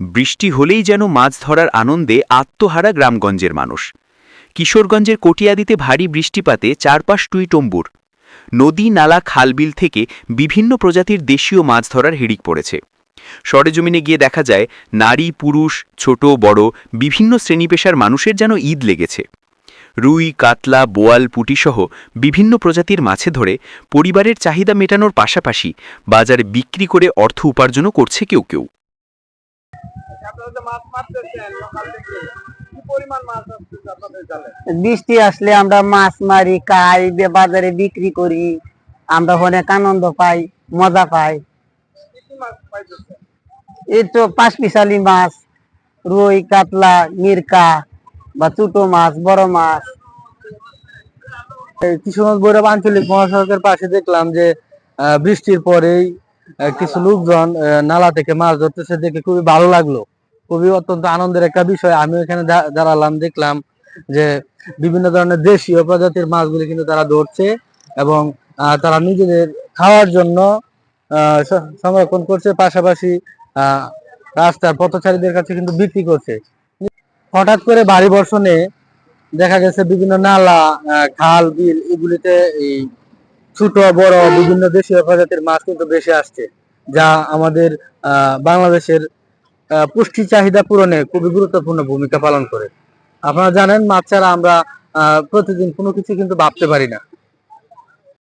বৃষ্টি হলেই যেন মাছ ধরার আনন্দে আত্মহারা গ্রামগঞ্জের মানুষ। কিশোরগঞ্জের কটিয়াদিতে ভারী বৃষ্টিপাতে চারপাশ টুই টম্বুর নদী, নালা, খালবিল থেকে বিভিন্ন প্রজাতির দেশীয় মাছ ধরার হিড়িক পড়েছে। সরেজমিনে গিয়ে দেখা যায়, নারী, পুরুষ, ছোট, বড়, বিভিন্ন শ্রেণীপেশার মানুষের যেন ঈদ লেগেছে। রুই, কাতলা, বোয়াল, পুটিসহ বিভিন্ন প্রজাতির মাছে ধরে পরিবারের চাহিদা মেটানোর পাশাপাশি বাজারে বিক্রি করে অর্থ উপার্জনও করছে কেউ কেউ। বৃষ্টি আসলে আমরা মাছ মারি খাই বাজারে বিক্রি করি। আমরা অনেক আনন্দ পাই মজা পাই। এই তো পাঁচ পিসালি মাছ রুই কাতলা মিরকা বা ছোটো মাছ বড় মাছ। এই কিশোরগঞ্জ ভৈরব আঞ্চলিক মহাসড়কের পাশে দেখলাম যে আহ, বৃষ্টির পরেই কিছু লোকজন আহ, নালা থেকে মাছ ধরতেছে দেখে খুবই ভালো লাগল। খুবই অত্যন্ত আনন্দের একটা বিষয়। আমি এখানে দাঁড়ালাম, দেখলাম যে বিভিন্ন ধরনের দেশীয় প্রজাতির মাছগুলি কিন্তু তারা ধরছে এবং তারা নিজেদের খাওয়ার জন্য সংরক্ষণ করছে, পাশাপাশি রাস্তার পথচারীদের কাছে কিন্তু বিক্রি করছে। হঠাৎ করে ভারী বর্ষণে দেখা গেছে বিভিন্ন নালা খাল, বিল এগুলিতে এই ছোট, বড় বিভিন্ন দেশীয় প্রজাতির মাছ কিন্তু বেশি আসছে, যা আমাদের বাংলাদেশের পুষ্টি চাহিদা পূরণে খুবই গুরুত্বপূর্ণ ভূমিকা পালন করে। আপনারা জানেন মাছ ছাড়া আমরা প্রতিদিন কোনো কিছু কিন্তু ভাবতে পারি না।